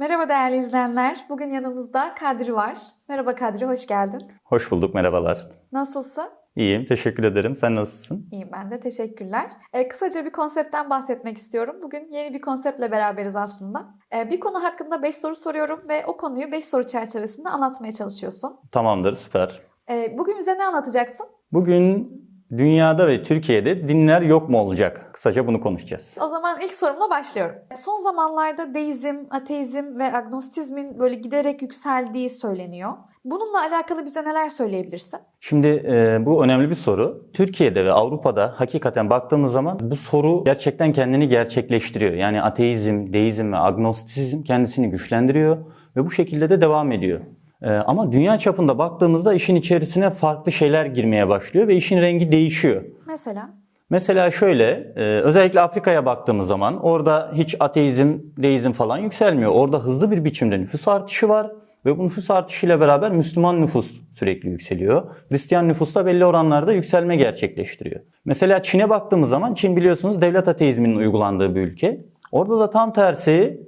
Merhaba değerli izleyenler. Bugün yanımızda Kadri var. Merhaba Kadri, hoş geldin. Hoş bulduk, merhabalar. Nasılsın? İyiyim, teşekkür ederim. Sen nasılsın? İyiyim ben de, teşekkürler. Ee, kısaca bir konseptten bahsetmek istiyorum. Bugün yeni bir konseptle beraberiz aslında. Ee, bir konu hakkında 5 soru soruyorum ve o konuyu 5 soru çerçevesinde anlatmaya çalışıyorsun. Tamamdır, süper. Ee, bugün bize ne anlatacaksın? Bugün dünyada ve Türkiye'de dinler yok mu olacak? Kısaca bunu konuşacağız. O zaman ilk sorumla başlıyorum. Son zamanlarda deizm, ateizm ve agnostizmin böyle giderek yükseldiği söyleniyor. Bununla alakalı bize neler söyleyebilirsin? Şimdi e, bu önemli bir soru. Türkiye'de ve Avrupa'da hakikaten baktığımız zaman bu soru gerçekten kendini gerçekleştiriyor. Yani ateizm, deizm ve agnostizm kendisini güçlendiriyor ve bu şekilde de devam ediyor. E, ama dünya çapında baktığımızda işin içerisine farklı şeyler girmeye başlıyor ve işin rengi değişiyor. Mesela? Mesela şöyle, e, özellikle Afrika'ya baktığımız zaman orada hiç ateizm, deizm falan yükselmiyor. Orada hızlı bir biçimde nüfus artışı var ve bu nüfus artışıyla beraber Müslüman nüfus sürekli yükseliyor. Hristiyan nüfus da belli oranlarda yükselme gerçekleştiriyor. Mesela Çin'e baktığımız zaman Çin biliyorsunuz devlet ateizminin uygulandığı bir ülke. Orada da tam tersi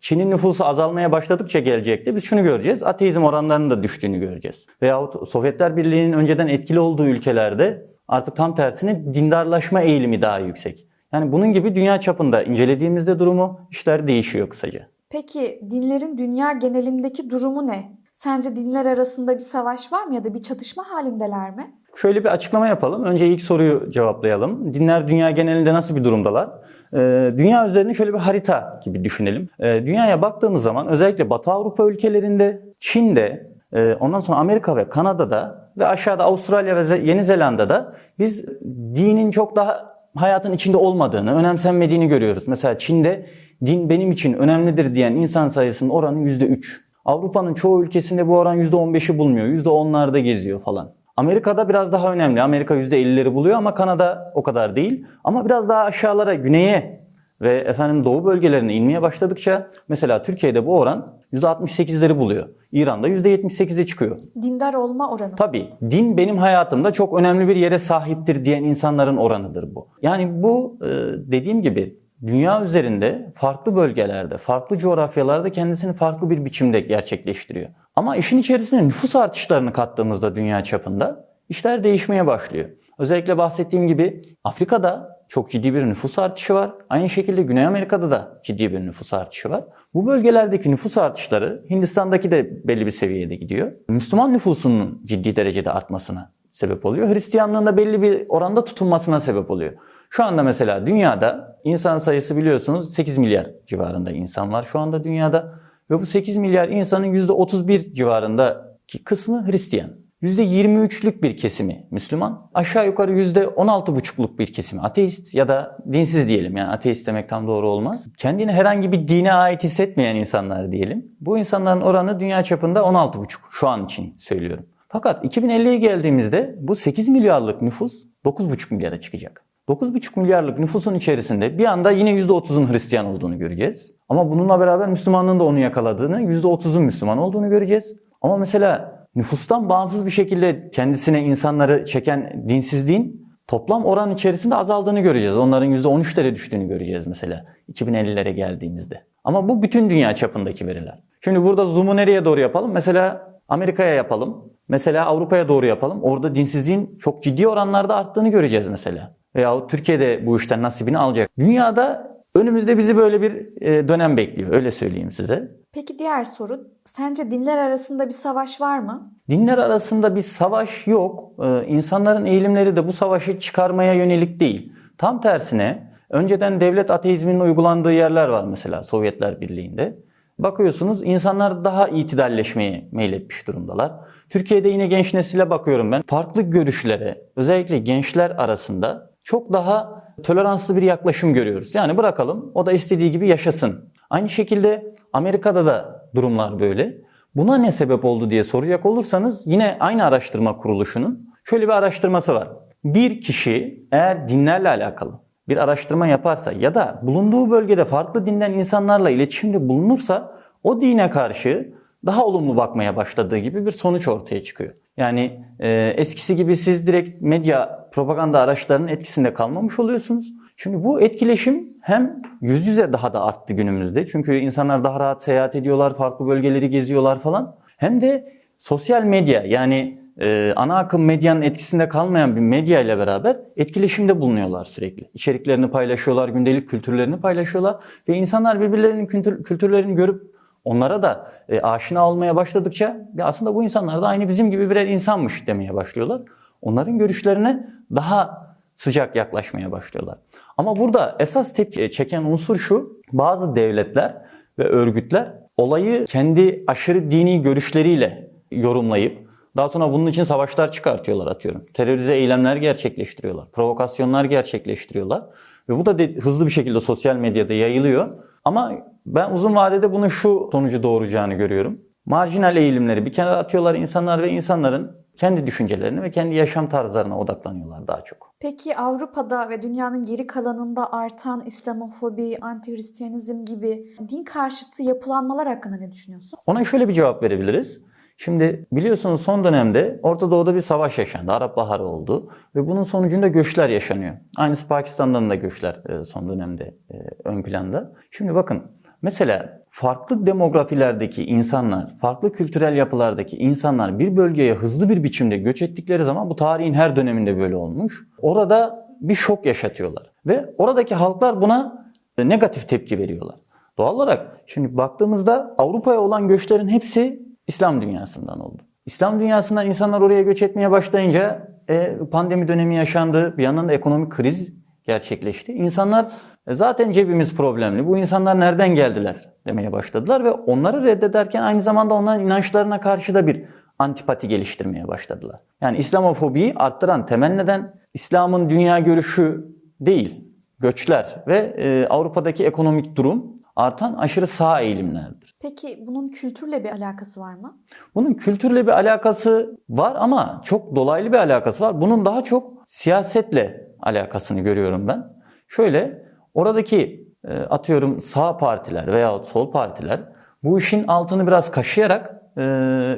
Çin'in nüfusu azalmaya başladıkça gelecekte biz şunu göreceğiz. Ateizm oranlarının da düştüğünü göreceğiz. Veyahut Sovyetler Birliği'nin önceden etkili olduğu ülkelerde artık tam tersine dindarlaşma eğilimi daha yüksek. Yani bunun gibi dünya çapında incelediğimizde durumu işler değişiyor kısaca. Peki dinlerin dünya genelindeki durumu ne? Sence dinler arasında bir savaş var mı ya da bir çatışma halindeler mi? Şöyle bir açıklama yapalım. Önce ilk soruyu cevaplayalım. Dinler dünya genelinde nasıl bir durumdalar? Ee, dünya üzerinde şöyle bir harita gibi düşünelim. Ee, dünyaya baktığımız zaman özellikle Batı Avrupa ülkelerinde, Çin'de, e, ondan sonra Amerika ve Kanada'da ve aşağıda Avustralya ve Yeni Zelanda'da biz dinin çok daha hayatın içinde olmadığını, önemsenmediğini görüyoruz. Mesela Çin'de din benim için önemlidir diyen insan sayısının oranı %3. Avrupa'nın çoğu ülkesinde bu oran %15'i bulmuyor. %10'larda geziyor falan. Amerika'da biraz daha önemli. Amerika %50'leri buluyor ama Kanada o kadar değil. Ama biraz daha aşağılara, güneye ve efendim doğu bölgelerine inmeye başladıkça mesela Türkiye'de bu oran %68'leri buluyor. İran'da %78'e çıkıyor. Dindar olma oranı. Tabii din benim hayatımda çok önemli bir yere sahiptir diyen insanların oranıdır bu. Yani bu e, dediğim gibi dünya üzerinde farklı bölgelerde, farklı coğrafyalarda kendisini farklı bir biçimde gerçekleştiriyor. Ama işin içerisine nüfus artışlarını kattığımızda dünya çapında işler değişmeye başlıyor. Özellikle bahsettiğim gibi Afrika'da çok ciddi bir nüfus artışı var. Aynı şekilde Güney Amerika'da da ciddi bir nüfus artışı var. Bu bölgelerdeki nüfus artışları Hindistan'daki de belli bir seviyede gidiyor. Müslüman nüfusunun ciddi derecede artmasına sebep oluyor. Hristiyanlığın da belli bir oranda tutunmasına sebep oluyor. Şu anda mesela dünyada insan sayısı biliyorsunuz 8 milyar civarında insan var şu anda dünyada. Ve bu 8 milyar insanın %31 civarındaki kısmı Hristiyan. %23'lük bir kesimi Müslüman. Aşağı yukarı %16,5'luk bir kesimi ateist ya da dinsiz diyelim. Yani ateist demek tam doğru olmaz. Kendini herhangi bir dine ait hissetmeyen insanlar diyelim. Bu insanların oranı dünya çapında 16,5 şu an için söylüyorum. Fakat 2050'ye geldiğimizde bu 8 milyarlık nüfus 9,5 milyara çıkacak. 9,5 milyarlık nüfusun içerisinde bir anda yine %30'un Hristiyan olduğunu göreceğiz. Ama bununla beraber Müslümanlığın da onu yakaladığını, %30'un Müslüman olduğunu göreceğiz. Ama mesela nüfustan bağımsız bir şekilde kendisine insanları çeken dinsizliğin toplam oran içerisinde azaldığını göreceğiz. Onların %13'lere düştüğünü göreceğiz mesela 2050'lere geldiğimizde. Ama bu bütün dünya çapındaki veriler. Şimdi burada zoom'u nereye doğru yapalım? Mesela Amerika'ya yapalım. Mesela Avrupa'ya doğru yapalım. Orada dinsizliğin çok ciddi oranlarda arttığını göreceğiz mesela. Veyahut Türkiye'de bu işten nasibini alacak. Dünyada önümüzde bizi böyle bir e, dönem bekliyor. Öyle söyleyeyim size. Peki diğer soru, sence dinler arasında bir savaş var mı? Dinler arasında bir savaş yok. Ee, insanların eğilimleri de bu savaşı çıkarmaya yönelik değil. Tam tersine önceden devlet ateizminin uygulandığı yerler var mesela Sovyetler Birliği'nde. Bakıyorsunuz insanlar daha itidalleşmeye meyletmiş durumdalar. Türkiye'de yine genç nesile bakıyorum ben. Farklı görüşlere özellikle gençler arasında çok daha toleranslı bir yaklaşım görüyoruz. Yani bırakalım o da istediği gibi yaşasın. Aynı şekilde Amerika'da da durumlar böyle. Buna ne sebep oldu diye soracak olursanız yine aynı araştırma kuruluşunun şöyle bir araştırması var. Bir kişi eğer dinlerle alakalı bir araştırma yaparsa ya da bulunduğu bölgede farklı dinden insanlarla iletişimde bulunursa o dine karşı daha olumlu bakmaya başladığı gibi bir sonuç ortaya çıkıyor. Yani e, eskisi gibi siz direkt medya propaganda araçlarının etkisinde kalmamış oluyorsunuz. Şimdi bu etkileşim hem yüz yüze daha da arttı günümüzde. Çünkü insanlar daha rahat seyahat ediyorlar, farklı bölgeleri geziyorlar falan. Hem de sosyal medya yani e, ana akım medyanın etkisinde kalmayan bir medya ile beraber etkileşimde bulunuyorlar sürekli. İçeriklerini paylaşıyorlar, gündelik kültürlerini paylaşıyorlar ve insanlar birbirlerinin kültür, kültürlerini görüp onlara da e, aşina olmaya başladıkça ya aslında bu insanlar da aynı bizim gibi birer insanmış demeye başlıyorlar. Onların görüşlerine daha sıcak yaklaşmaya başlıyorlar. Ama burada esas tepki çeken unsur şu. Bazı devletler ve örgütler olayı kendi aşırı dini görüşleriyle yorumlayıp daha sonra bunun için savaşlar çıkartıyorlar atıyorum. Terörize eylemler gerçekleştiriyorlar. Provokasyonlar gerçekleştiriyorlar. Ve bu da de- hızlı bir şekilde sosyal medyada yayılıyor. Ama ben uzun vadede bunun şu sonucu doğuracağını görüyorum. Marjinal eğilimleri bir kenara atıyorlar insanlar ve insanların kendi düşüncelerini ve kendi yaşam tarzlarına odaklanıyorlar daha çok. Peki Avrupa'da ve dünyanın geri kalanında artan İslamofobi, anti-Hristiyanizm gibi din karşıtı yapılanmalar hakkında ne düşünüyorsun? Ona şöyle bir cevap verebiliriz. Şimdi biliyorsunuz son dönemde Orta Doğu'da bir savaş yaşandı. Arap Baharı oldu ve bunun sonucunda göçler yaşanıyor. Aynısı Pakistan'dan da göçler e, son dönemde e, ön planda. Şimdi bakın mesela farklı demografilerdeki insanlar, farklı kültürel yapılardaki insanlar bir bölgeye hızlı bir biçimde göç ettikleri zaman bu tarihin her döneminde böyle olmuş. Orada bir şok yaşatıyorlar ve oradaki halklar buna e, negatif tepki veriyorlar. Doğal olarak şimdi baktığımızda Avrupa'ya olan göçlerin hepsi İslam dünyasından oldu. İslam dünyasından insanlar oraya göç etmeye başlayınca e, pandemi dönemi yaşandı. Bir yandan da ekonomik kriz gerçekleşti. İnsanlar "E, zaten cebimiz problemli. Bu insanlar nereden geldiler demeye başladılar ve onları reddederken aynı zamanda onların inançlarına karşı da bir antipati geliştirmeye başladılar. Yani İslamofobiyi arttıran temel neden İslam'ın dünya görüşü değil, göçler ve e, Avrupa'daki ekonomik durum artan aşırı sağ eğilimlerdir. Peki bunun kültürle bir alakası var mı? Bunun kültürle bir alakası var ama çok dolaylı bir alakası var. Bunun daha çok siyasetle alakasını görüyorum ben. Şöyle oradaki e, atıyorum sağ partiler veyahut sol partiler bu işin altını biraz kaşıyarak e,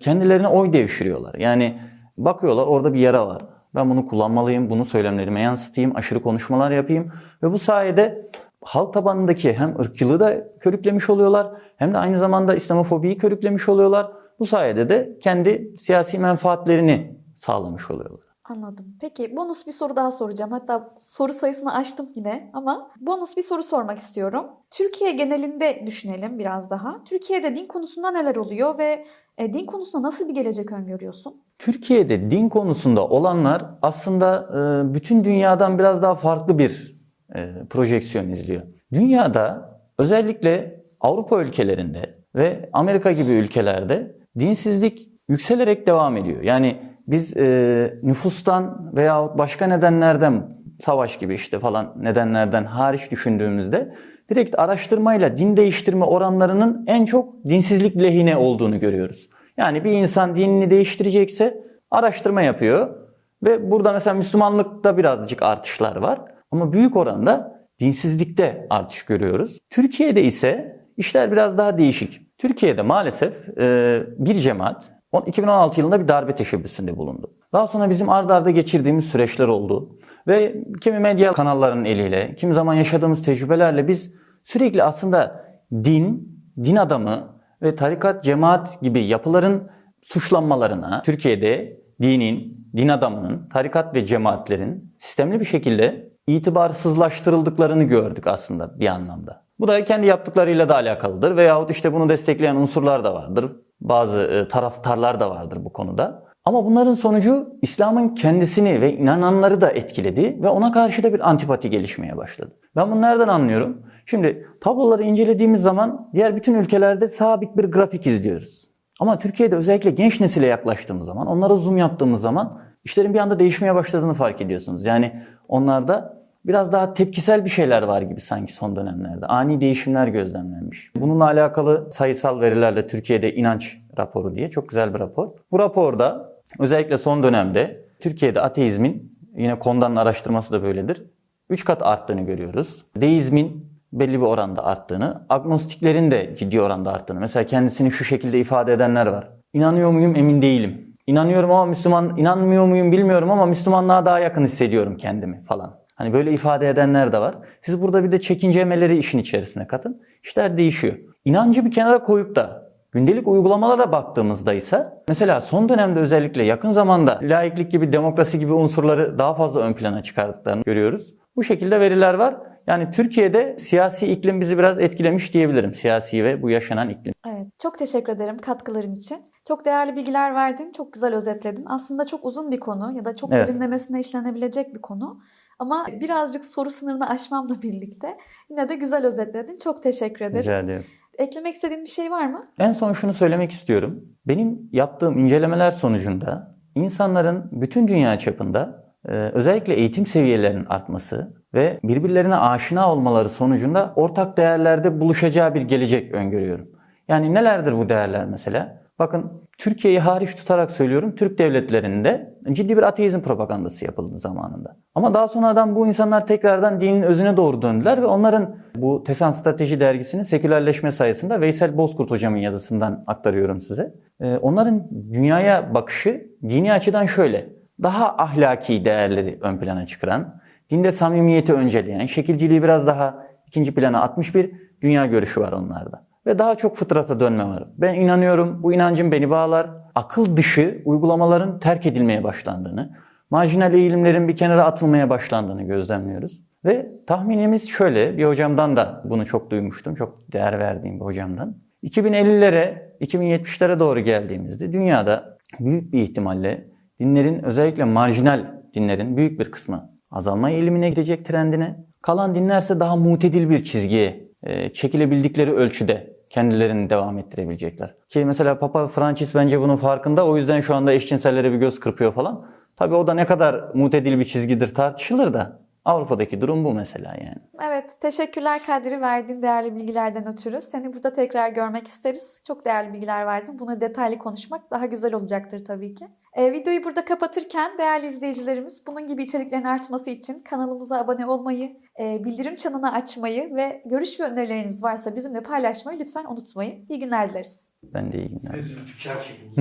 kendilerine oy devşiriyorlar. Yani bakıyorlar orada bir yara var. Ben bunu kullanmalıyım, bunu söylemlerime yansıtayım, aşırı konuşmalar yapayım ve bu sayede halk tabanındaki hem ırkçılığı da körüklemiş oluyorlar hem de aynı zamanda İslamofobiyi körüklemiş oluyorlar. Bu sayede de kendi siyasi menfaatlerini sağlamış oluyorlar. Anladım. Peki bonus bir soru daha soracağım. Hatta soru sayısını aştım yine ama bonus bir soru sormak istiyorum. Türkiye genelinde düşünelim biraz daha. Türkiye'de din konusunda neler oluyor ve e, din konusunda nasıl bir gelecek öngörüyorsun? Türkiye'de din konusunda olanlar aslında e, bütün dünyadan biraz daha farklı bir e, projeksiyon izliyor. Dünyada özellikle Avrupa ülkelerinde ve Amerika gibi ülkelerde dinsizlik yükselerek devam ediyor. Yani biz e, nüfustan veyahut başka nedenlerden savaş gibi işte falan nedenlerden hariç düşündüğümüzde direkt araştırmayla din değiştirme oranlarının en çok dinsizlik lehine olduğunu görüyoruz. Yani bir insan dinini değiştirecekse araştırma yapıyor ve burada mesela Müslümanlıkta birazcık artışlar var ama büyük oranda dinsizlikte artış görüyoruz. Türkiye'de ise işler biraz daha değişik. Türkiye'de maalesef e, bir cemaat on- 2016 yılında bir darbe teşebbüsünde bulundu. Daha sonra bizim ardarda arda geçirdiğimiz süreçler oldu. Ve kimi medya kanallarının eliyle, kimi zaman yaşadığımız tecrübelerle biz sürekli aslında din, din adamı ve tarikat, cemaat gibi yapıların suçlanmalarına, Türkiye'de dinin, din adamının, tarikat ve cemaatlerin sistemli bir şekilde itibarsızlaştırıldıklarını gördük aslında bir anlamda. Bu da kendi yaptıklarıyla da alakalıdır veyahut işte bunu destekleyen unsurlar da vardır. Bazı e, taraftarlar da vardır bu konuda. Ama bunların sonucu İslam'ın kendisini ve inananları da etkiledi ve ona karşı da bir antipati gelişmeye başladı. Ben bunu nereden anlıyorum? Şimdi tabloları incelediğimiz zaman diğer bütün ülkelerde sabit bir grafik izliyoruz. Ama Türkiye'de özellikle genç nesile yaklaştığımız zaman, onlara zoom yaptığımız zaman işlerin bir anda değişmeye başladığını fark ediyorsunuz. Yani onlarda biraz daha tepkisel bir şeyler var gibi sanki son dönemlerde. Ani değişimler gözlemlenmiş. Bununla alakalı sayısal verilerle Türkiye'de inanç raporu diye çok güzel bir rapor. Bu raporda özellikle son dönemde Türkiye'de ateizmin yine Konda'nın araştırması da böyledir. 3 kat arttığını görüyoruz. Deizmin belli bir oranda arttığını, agnostiklerin de ciddi oranda arttığını. Mesela kendisini şu şekilde ifade edenler var. İnanıyor muyum emin değilim. İnanıyorum ama Müslüman, inanmıyor muyum bilmiyorum ama Müslümanlığa daha yakın hissediyorum kendimi falan. Hani böyle ifade edenler de var. Siz burada bir de çekincemeleri işin içerisine katın. İşler değişiyor. İnancı bir kenara koyup da gündelik uygulamalara baktığımızda ise mesela son dönemde özellikle yakın zamanda laiklik gibi demokrasi gibi unsurları daha fazla ön plana çıkardıklarını görüyoruz. Bu şekilde veriler var. Yani Türkiye'de siyasi iklim bizi biraz etkilemiş diyebilirim. Siyasi ve bu yaşanan iklim. Evet, çok teşekkür ederim katkıların için. Çok değerli bilgiler verdin, çok güzel özetledin. Aslında çok uzun bir konu ya da çok Evet. derinlemesine işlenebilecek bir konu. Ama birazcık soru sınırını aşmamla birlikte yine de güzel özetledin. Çok teşekkür ederim. Rica ediyorum. Eklemek istediğin bir şey var mı? En son şunu söylemek istiyorum. Benim yaptığım incelemeler sonucunda insanların bütün dünya çapında e, özellikle eğitim seviyelerinin artması ve birbirlerine aşina olmaları sonucunda ortak değerlerde buluşacağı bir gelecek öngörüyorum. Yani nelerdir bu değerler mesela? Bakın Türkiye'yi hariç tutarak söylüyorum. Türk devletlerinde ciddi bir ateizm propagandası yapıldı zamanında. Ama daha sonradan bu insanlar tekrardan dinin özüne doğru döndüler ve onların bu Tesan Strateji dergisinin sekülerleşme sayesinde Veysel Bozkurt hocamın yazısından aktarıyorum size. Ee, onların dünyaya bakışı dini açıdan şöyle. Daha ahlaki değerleri ön plana çıkaran, dinde samimiyeti önceleyen, şekilciliği biraz daha ikinci plana atmış bir dünya görüşü var onlarda. Ve daha çok fıtrata dönme var. Ben inanıyorum, bu inancım beni bağlar. Akıl dışı uygulamaların terk edilmeye başlandığını, marjinal eğilimlerin bir kenara atılmaya başlandığını gözlemliyoruz. Ve tahminimiz şöyle, bir hocamdan da bunu çok duymuştum, çok değer verdiğim bir hocamdan. 2050'lere, 2070'lere doğru geldiğimizde dünyada büyük bir ihtimalle dinlerin özellikle marjinal dinlerin büyük bir kısmı azalma eğilimine gidecek trendine. Kalan dinlerse daha mutedil bir çizgiye e, çekilebildikleri ölçüde kendilerini devam ettirebilecekler. Ki mesela Papa Francis bence bunun farkında. O yüzden şu anda eşcinsellere bir göz kırpıyor falan. Tabii o da ne kadar mutedil bir çizgidir tartışılır da Avrupa'daki durum bu mesela yani. Evet, teşekkürler Kadri verdiğin değerli bilgilerden ötürü. Seni burada tekrar görmek isteriz. Çok değerli bilgiler verdin. Bunu detaylı konuşmak daha güzel olacaktır tabii ki. Ee, videoyu burada kapatırken değerli izleyicilerimiz bunun gibi içeriklerin artması için kanalımıza abone olmayı, e, bildirim çanını açmayı ve görüş ve önerileriniz varsa bizimle paylaşmayı lütfen unutmayın. İyi günler dileriz. Ben de iyi günler. Size Zülfikar çekimiz.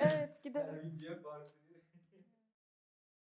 Evet, gidelim.